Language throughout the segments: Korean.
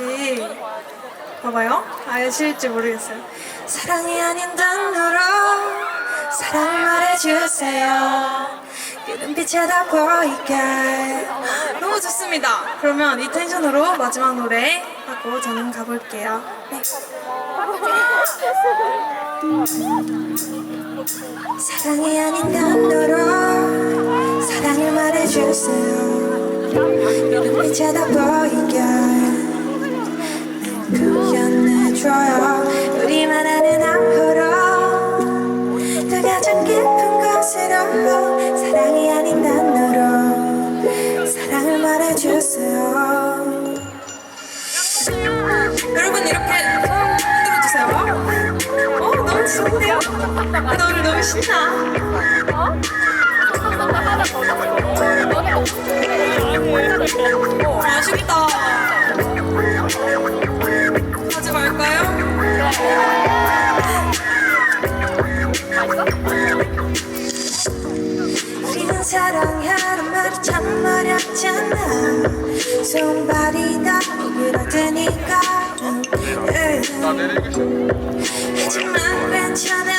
혹시 봐봐요. 아실지 모르겠어요. 사랑이 아닌 단어로 사랑을 말해주세요. 그 눈빛에 다 보이게 너무 좋습니다. 그러면 이 텐션으로 마지막 노래 하고 저는 가볼게요. 네. 사랑이 아닌 단어로 사랑을 말해주세요. 그 눈빛에 다 보이게 곳으로 사랑이 아닌 단어로 사랑을 말해주세요. 여러분 이렇게 흔들어주세요. 어 너무 좋은데요? 아, 나 오늘 너무 신나. 어, 사랑하는 말이 참 어렵잖아. 손발이 다 오그라드니까 하지만 괜찮아.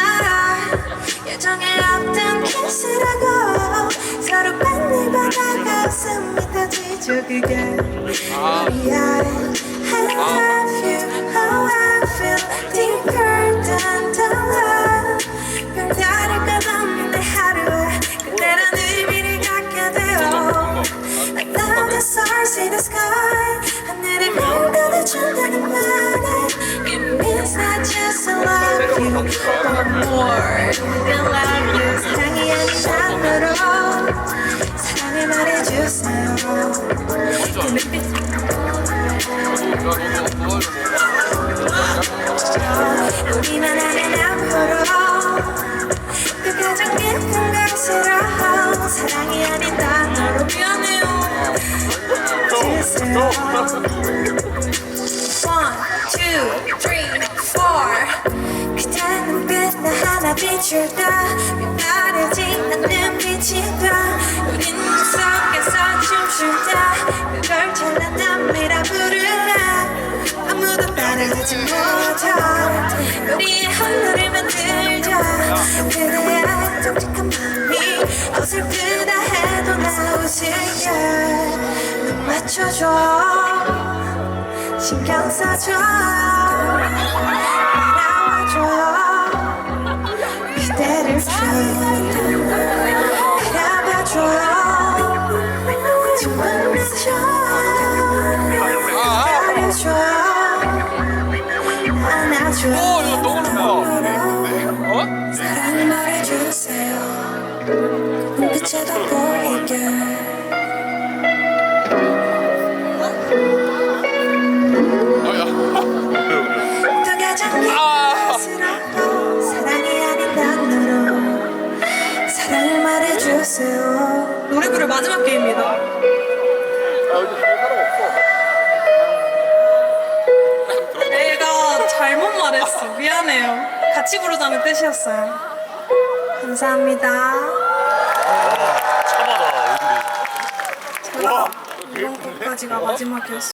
예정에 없던 키스라고 서로 빤을 받아가 웃음이 터지죠 그게. 우리야 I 별들 two, three, four. 그대 눈빛 나 하나 비출다. 가려지 않는 빛이 다. 우린 속에서 춤출다 그걸 찬란함이라 부르라. 아무도 따라가지 못한 우리의 하늘을 만들자. 그대의 정직한 마음이 어설프다 해도 나 웃을게 눈 맞춰줘 신경 써줘. 따라와줘 그대를 바라봐줘 지원해줘 기다려줘 안아줘 오, 이거 너무 좋다. 어? 사랑을 말해주세요. 눈빛에 다 보이게 노래 부를 마지막 게임입니다. 내가 잘못 말했어. 미안해요. 같이 부르자는 뜻이었어요. 감사합니다. 참하다 제가 이번 곡까지가 마지막이었어요